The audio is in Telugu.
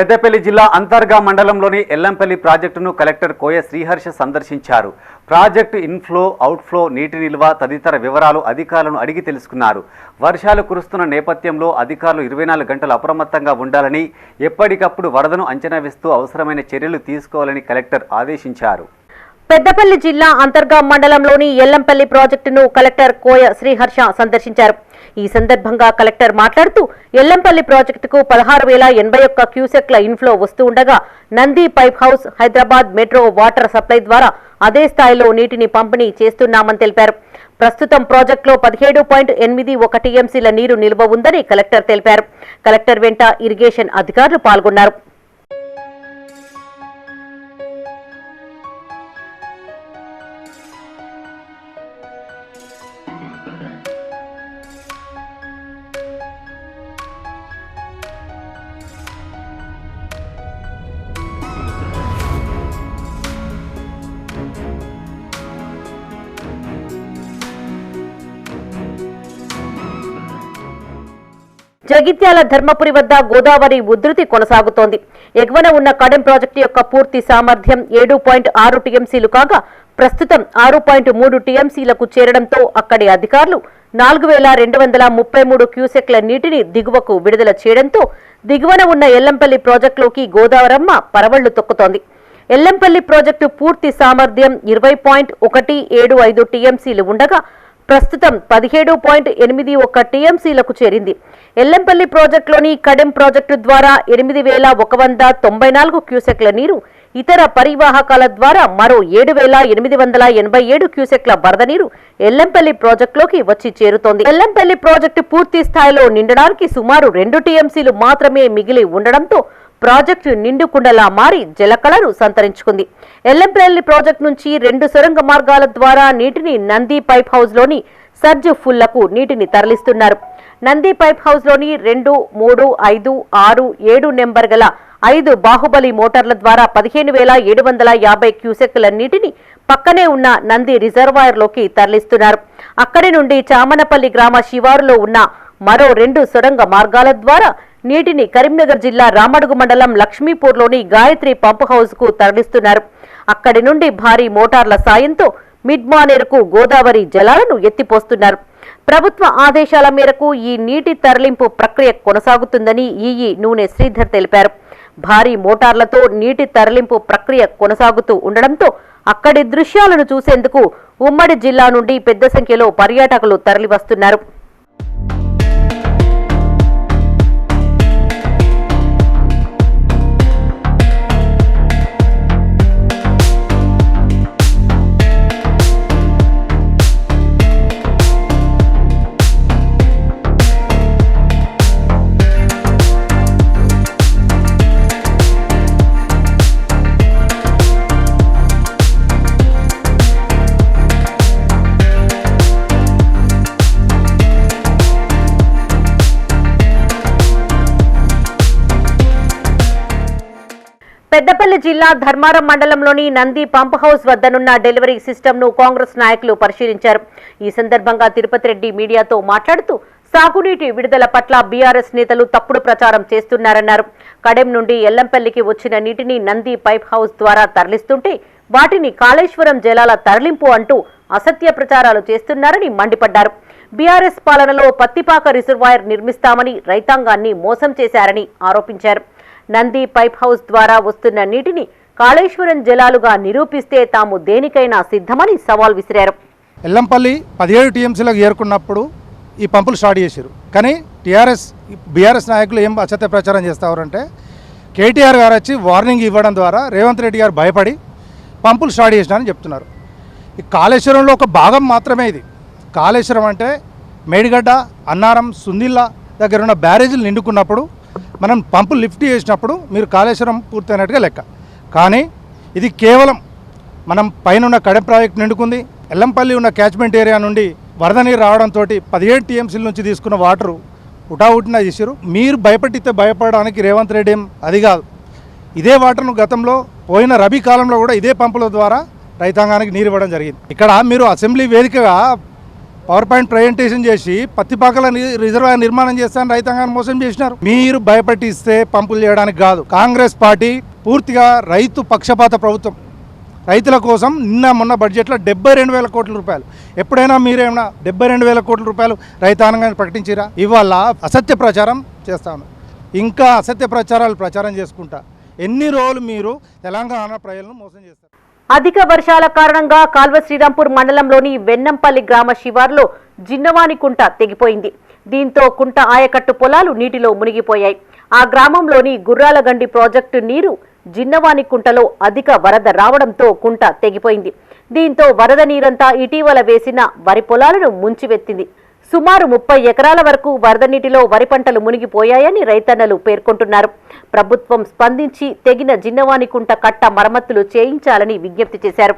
పెద్దపల్లి జిల్లా అంతర్గా మండలంలోని ఎల్లంపల్లి ప్రాజెక్టును కలెక్టర్ కోయ శ్రీహర్ష సందర్శించారు. ప్రాజెక్టు ఇన్ఫ్లో అవుట్ఫ్లో నీటి నిల్వ తదితర వివరాలు అధికారులను అడిగి తెలుసుకున్నారు. వర్షాలు కురుస్తున్న నేపథ్యంలో అధికారులు ఇరవై నాలుగు గంటలు అప్రమత్తంగా ఉండాలని ఎప్పటికప్పుడు వరదను అంచనా వేస్తూ అవసరమైన చర్యలు తీసుకోవాలని కలెక్టర్ ఆదేశించారు. పెద్దపల్లి జిల్లా అంతర్గా మండలంలోని ఎల్లంపల్లి ప్రాజెక్టును కలెక్టర్ కోయ శ్రీహర్ష సందర్శించారు. ఈ సందర్భంగా కలెక్టర్ మాట్లాడుతూ ఎల్లంపల్లి ప్రాజెక్టుకు పదహారు వేల ఎనభై ఒక్క క్యూసెక్ల ఇన్ఫ్లో వస్తూ ఉండగా Nandi pipe house Hyderabad metro water supply ద్వారా అదే స్థాయిలో నీటిని పంపిణీ చేస్తున్నామని తెలిపారు. ప్రస్తుతం ప్రాజెక్టులో పదిహేడు పాయింట్ ఎనిమిది ఒక టీఎంసీల నీరు నిల్వ ఉందని కలెక్టర్ తెలిపారు. కలెక్టర్ వెంట ఇరిగేషన్ అధికారులు పాల్గొన్నారు. జగిత్యాల ధర్మపురి వద్ద గోదావరి ఉధృతి కొనసాగుతోంది. ఎగువన ఉన్న కడెం ప్రాజెక్టు యొక్క పూర్తి సామర్థ్యం ఏడు పాయింట్ ఆరు టీఎంసీలు కాగా ప్రస్తుతం ఆరు పాయింట్ మూడు టీఎంసీలకు చేరడంతో అక్కడి అధికారులు నాలుగు వేల రెండు వందల ముప్పై మూడు క్యూసెక్ల నీటిని దిగువకు విడుదల చేయడంతో దిగువన ఉన్న ఎల్లంపల్లి ప్రాజెక్టులోకి గోదావరమ్మ పరవళ్ళు తొక్కుతోంది. ఎల్లంపల్లి ప్రాజెక్టు పూర్తి సామర్థ్యం ఇరవై పాయింట్ ఒకటి ఏడు ఐదు టీఎంసీలు ఉండగా ప్రస్తుతం పదిహేడు పాయింట్ ఎనిమిది ఒక్క టీఎంసీలకు చేరింది. ఎల్లంపల్లి ప్రాజెక్టులోని కడెం ప్రాజెక్టు ద్వారా ఎనిమిది వేల ఒక వంద తొంభై నాలుగు క్యూసెక్ల నీరు ఇతర పరివాహకాల ద్వారా మరో ఏడు వేల ఎనిమిది వందల ఎనభై ఏడు క్యూసెక్ల వరద నీరు ఎల్లంపల్లి ప్రాజెక్టులోకి వచ్చి చేరుతోంది. ఎల్లంపల్లి ప్రాజెక్టు పూర్తి స్థాయిలో నిండడానికి సుమారు రెండు టీఎంసీలు మాత్రమే మిగిలి ఉండడంతో ప్రాజెక్టు నిండుకుండలా మారి జలకళను సంతరించుకుంది. ఎల్లంపల్లి ప్రాజెక్టు నుంచి రెండు సొరంగ మార్గాల ద్వారా నీటిని నంది పైప్ హౌస్లోని సర్జ్ ఫుల్లకు నీటిని తరలిస్తున్నారు. నంది పైప్ హౌస్లోని రెండు మూడు ఐదు ఆరు ఏడు నెంబర్ గల ఐదు బాహుబలి మోటార్ల ద్వారా పదిహేను వేల ఏడు వందల యాభై క్యూసెక్ల నీటిని పక్కనే ఉన్న నంది రిజర్వాయర్లోకి తరలిస్తున్నారు. అక్కడి నుండి చామనపల్లి గ్రామ శివారులో ఉన్న మరో రెండు సొరంగ మార్గాల ద్వారా నీటిని కరీంనగర్ జిల్లా రామడుగు మండలం లక్ష్మీపూర్లోని గాయత్రి పంప్ హౌస్కు తరలిస్తున్నారు. అక్కడి నుండి భారీ మోటార్ల సాయంతో మిడ్మానేర్కు గోదావరి జలాలను ఎత్తిపోస్తున్నారు. ప్రభుత్వ ఆదేశాల మేరకు ఈ నీటి తరలింపు ప్రక్రియ కొనసాగుతుందని ఈఈ నూనె శ్రీధర్ తెలిపారు. భారీ మోటార్లతో నీటి తరలింపు ప్రక్రియ కొనసాగుతూ ఉండడంతో అక్కడి దృశ్యాలను చూసేందుకు ఉమ్మడి జిల్లా నుండి పెద్ద సంఖ్యలో పర్యాటకులు తరలివస్తున్నారు. పెద్దపల్లి జిల్లా ధర్మారం మండలంలోని నంది పంప్ హౌస్ వద్దనున్న డెలివరీ సిస్టమ్ను కాంగ్రెస్ నాయకులు పరిశీలించారు. ఈ సందర్భంగా తిరుపతి రెడ్డి మీడియాతో మాట్లాడుతూ సాగునీటి విడుదల పట్ల బీఆర్ఎస్ నేతలు తప్పుడు ప్రచారం చేస్తున్నారన్నారు. కడెం నుండి ఎల్లంపల్లికి వచ్చిన నీటిని నంది పైప్ హౌస్ ద్వారా తరలిస్తుంటే వాటిని కాళేశ్వరం జలాల తరలింపు అంటూ అసత్య ప్రచారాలు చేస్తున్నారని మండిపడ్డారు. బీఆర్ఎస్ పాలనలో పత్తిపాక రిజర్వాయర్ నిర్మిస్తామని రైతాంగాన్ని మోసం చేశారని ఆరోపించారు. నంది పైప్ హౌస్ ద్వారా వస్తున్న నీటిని కాళేశ్వరం జలాలుగా నిరూపిస్తే తాము దేనికైనా సిద్ధమని సవాల్ విసిరారు. ఎల్లంపల్లి పదిహేడు టీఎంసీలకు చేరుకున్నప్పుడు ఈ పంపులు స్టార్ట్ చేశారు. కానీ టీఆర్ఎస్ బీఆర్ఎస్ నాయకులు ఏం అసత్య ప్రచారం చేస్తారంటే కేటీఆర్ గారు వచ్చి వార్నింగ్ ఇవ్వడం ద్వారా రేవంత్ రెడ్డి గారు భయపడి పంపులు స్టార్ట్ చేసినారని చెప్తున్నారు. ఈ కాళేశ్వరంలో ఒక భాగం మాత్రమే ఇది. కాళేశ్వరం అంటే మేడిగడ్డ అన్నారం సుందిల్లా దగ్గర ఉన్న బ్యారేజీలు నిండుకున్నప్పుడు మనం పంపు లిఫ్ట్ చేసినప్పుడు మీరు కాళేశ్వరం పూర్తయినట్టుగా లెక్క. కానీ ఇది కేవలం మనం పైన ఉన్న కడెం ప్రాజెక్ట్ నిండుకుంది ఎల్లంపల్లి ఉన్న క్యాచ్మెంట్ ఏరియా నుండి వరద నీరు రావడంతో పదిహేడు టీఎంసీల నుంచి తీసుకున్న వాటరు ఉటావుటిన చేశారు మీరు భయపడితే భయపడడానికి రేవంత్ రెడ్డి ఏం అది కాదు. ఇదే వాటర్ను గతంలో పోయిన రబీ కాలంలో కూడా ఇదే పంపుల ద్వారా రైతాంగానికి నీరు ఇవ్వడం జరిగింది. ఇక్కడ మీరు అసెంబ్లీ వేదికగా పవర్ పాయింట్ ప్రజెంటేషన్ చేసి పత్తిపాకల ని- రిజర్వాయర్ నిర్మాణం చేస్తాను రైతాంగాన్ని మోసం చేసినారు. మీరు భయపట్టిస్తే పంపులు చేయడానికి కాదు. కాంగ్రెస్ పార్టీ పూర్తిగా రైతు పక్షపాత ప్రభుత్వం. రైతుల కోసం నిన్న మొన్న బడ్జెట్లో డెబ్బై రెండు వేల కోట్ల రూపాయలు. ఎప్పుడైనా మీరేమన్నా డెబ్బై రెండు వేల కోట్ల రూపాయలు రైతాంగాన్ని ప్రకటించిరా? ఇవాళ అసత్య ప్రచారం చేస్తాను. ఇంకా అసత్య ప్రచారాలు ప్రచారం చేసుకుంటా. ఎన్ని రోజులు మీరు తెలంగాణ ప్రజలను మోసం చేస్తారు? అధిక వర్షాల కారణంగా కాల్వ శ్రీరాంపూర్ మండలంలోని వెన్నంపల్లి గ్రామ శివార్లో జిన్నవాణి కుంట తెగిపోయింది. దీంతో కుంట ఆయకట్టు పొలాలు నీటిలో మునిగిపోయాయి. ఆ గ్రామంలోని గుర్రాలగండి ప్రాజెక్టు నీరు జిన్నవాణి కుంటలో అధిక వరద రావడంతో కుంట తెగిపోయింది. దీంతో వరద నీరంతా ఇటీవల వేసిన వరి పొలాలను ముంచివెత్తింది. సుమారు ముప్పై ఎకరాల వరకు వరద నీటిలో వరి పంటలు మునిగిపోయాయని రైతన్నలు పేర్కొంటున్నారు. ప్రభుత్వం స్పందించి తెగిన జిన్నవాణికుంట కట్ట మరమ్మతులు చేయించాలని విజ్ఞప్తి చేశారు.